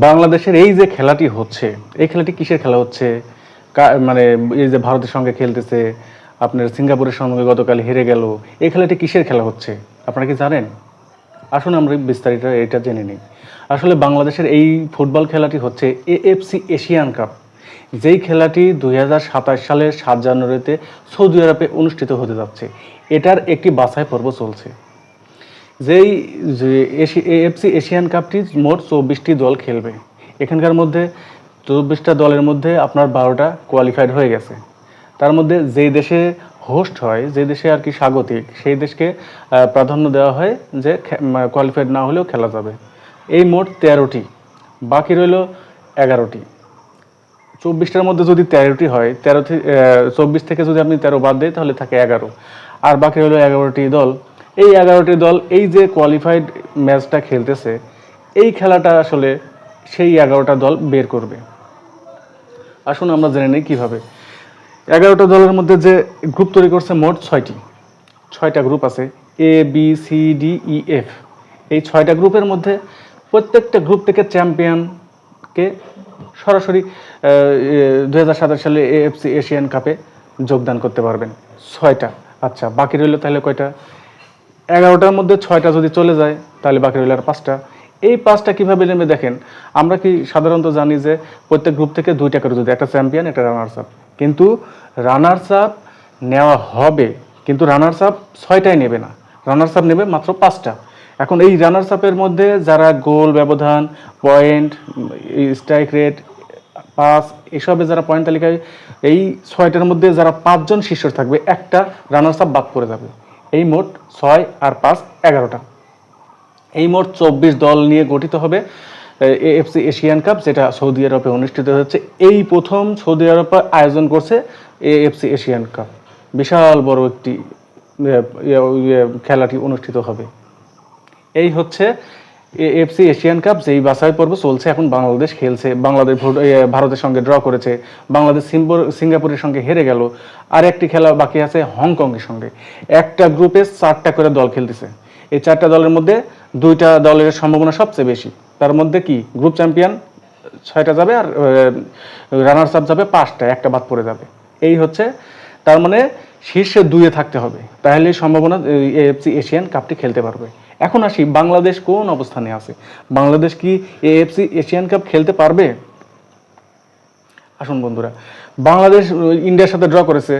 বাংলাদেশের এই যে খেলাটি হচ্ছে, এই খেলাটি কিসের খেলা হচ্ছে? মানে এই যে ভারতের সঙ্গে খেলতেছে, আপনার সিঙ্গাপুরের সঙ্গে গতকাল হেরে গেল, এই খেলাটি কিসের খেলা হচ্ছে? আপনারা কি জানেন? আসুন আমরা বিস্তারিত এটা জেনে নিই। আসলে বাংলাদেশের এই ফুটবল খেলাটি হচ্ছে এএফসি এশিয়ান কাপ, যেই খেলাটি দু হাজার সাতাশ সালের সাত জানুয়ারিতে সৌদি আরবে অনুষ্ঠিত হতে যাচ্ছে। এটার একটি বাছাই পর্ব চলছে। যেই যে এএফসি এশিয়ান কাপটি মোট চব্বিশটি দল খেলবে। এখানকার মধ্যে চব্বিশটা দলের মধ্যে আপনার বারোটা কোয়ালিফাইড হয়ে গেছে। তার মধ্যে যেই দেশে হোস্ট হয় যে দেশে আর কি স্বাগতিক, সেই দেশকে প্রাধান্য দেওয়া হয় যে কোয়ালিফাইড না হলেও খেলা যাবে। এই মোট তেরোটি, বাকি রইল এগারোটি। চব্বিশটার মধ্যে যদি তেরোটি হয়, তেরো চব্বিশ থেকে যদি আপনি তেরো বাদ দেয়, তাহলে থাকে এগারো। আর বাকি হলো এগারোটি দল এই এগারোটি দল এই যে কোয়ালিফাইড ম্যাচটা খেলতেছে, এই খেলাটা আসলে সেই এগারোটা দল বের করবে। আসুন আমরা জেনে নিই কীভাবে। এগারোটা দলের মধ্যে যে গ্রুপ তৈরি করছে মোট ছয়টি। ছয়টা গ্রুপ আছে A B C D E F এই ছয়টা গ্রুপের মধ্যে প্রত্যেকটা গ্রুপ থেকে চ্যাম্পিয়নকে সরাসরি দুই হাজার সাতাশ সালে এএফসি এশিয়ান কাপে যোগদান করতে পারবেন। ছয়টা। আচ্ছা বাকি রইল তাহলে কয়টা? এগারোটার মধ্যে ছয়টা যদি চলে যায়, তাহলে বাকি রইল আর পাঁচটা। এই পাঁচটা কীভাবে নেমে দেখেন? আমরা কি সাধারণত জানি যে প্রত্যেক গ্রুপ থেকে দুইটা করে যদি, একটা চ্যাম্পিয়ন একটা রানার্স আপ কিন্তু রানার্স আপ নেওয়া হবে, কিন্তু রানার্স আপ ছয়টাই নেবে না। রানার্স আপ নেবে মাত্র পাঁচটা। এখন এই রানার্স আপের মধ্যে যারা গোল ব্যবধান পয়েন্ট স্ট্রাইক রেট পাস এসবে যারা পয়েন্ট তালিকায়, এই ছয়টার মধ্যে যারা পাঁচজন শীর্ষ থাকবে, একটা রানার্স আপ বাদ পড়ে যাবে। এই মোট ছয় আর পাঁচ এগারোটা। এই মোট চব্বিশ দল নিয়ে গঠিত হবে এএফসি এশিয়ান কাপ, যেটা সৌদি আরবে অনুষ্ঠিত হচ্ছে। এই প্রথম সৌদি আরব আয়োজন করছে এএফসি এশিয়ান কাপ। বিশাল বড় একটি খেলাটি অনুষ্ঠিত হবে। এই হচ্ছে এএফসি এশিয়ান কাপ যেই বাছাই পর্ব চলছে, এখন বাংলাদেশ খেলছে, বাংলাদেশ ভারতের সঙ্গে ড্র করেছে, বাংলাদেশ সিঙ্গাপুরের সঙ্গে হেরে গেল, আর একটি খেলা বাকি আছে হংকংয়ের সঙ্গে। একটা গ্রুপে চারটা করে দল খেলতেছে। এই চারটা দলের মধ্যে দুইটা দলের সম্ভাবনা সবচেয়ে বেশি। তার মধ্যে কি? গ্রুপ চ্যাম্পিয়ন ছয়টা যাবে আর রানার্স আপ যাবে পাঁচটা, একটা বাদ পড়ে যাবে। এই হচ্ছে, তার মানে শীর্ষে দুয়ে থাকতে হবে। তাহলে সম্ভাবনা এএফসি এশিয়ান কাপটি খেলতে পারবে। এখন আসি, বাংলাদেশ কোন অবস্থানে আছে? বাংলাদেশ কি এএফসি এশিয়ান কাপ খেলতে পারবে? আসুন বন্ধুরা, বাংলাদেশ ইন্ডিয়ার সাথে ড্র করেছে,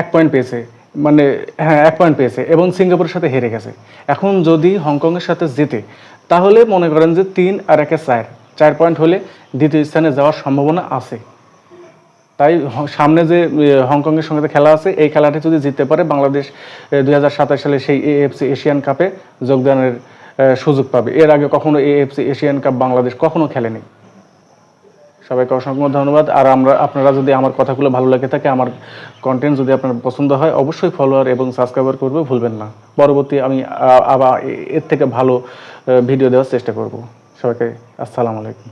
এক পয়েন্ট পেয়েছে মানে হ্যাঁ এক পয়েন্ট পেয়েছে এবং সিঙ্গাপুরের সাথে হেরে গেছে। এখন যদি হংকংয়ের সাথে জেতে, তাহলে মনে করেন যে তিন আর একে চার চার পয়েন্ট হলে দ্বিতীয় স্থানে যাওয়ার সম্ভাবনা আছে। তাই সামনে যে হংকংয়ের সঙ্গে খেলা আছে, এই খেলাটি যদি জিততে পারে, বাংলাদেশ দু হাজার সাতাশ সালে সেই এএফসি এশিয়ান কাপে যোগদানের সুযোগ পাবে। এর আগে কখনো এএফসি এশিয়ান কাপ বাংলাদেশ কখনো খেলেনি। সবাইকে অসংখ্য ধন্যবাদ। আর আমরা, আপনারা যদি আমার কথাগুলো ভালো লাগে থাকে, আমার কন্টেন্ট যদি আপনার পছন্দ হয়, অবশ্যই ফলোয়ার এবং সাবস্ক্রাইবার করবে, ভুলবেন না। পরবর্তী আমি আবার এর থেকে ভালো ভিডিও দেওয়ার চেষ্টা করব। সবাইকে আসসালামু আলাইকুম।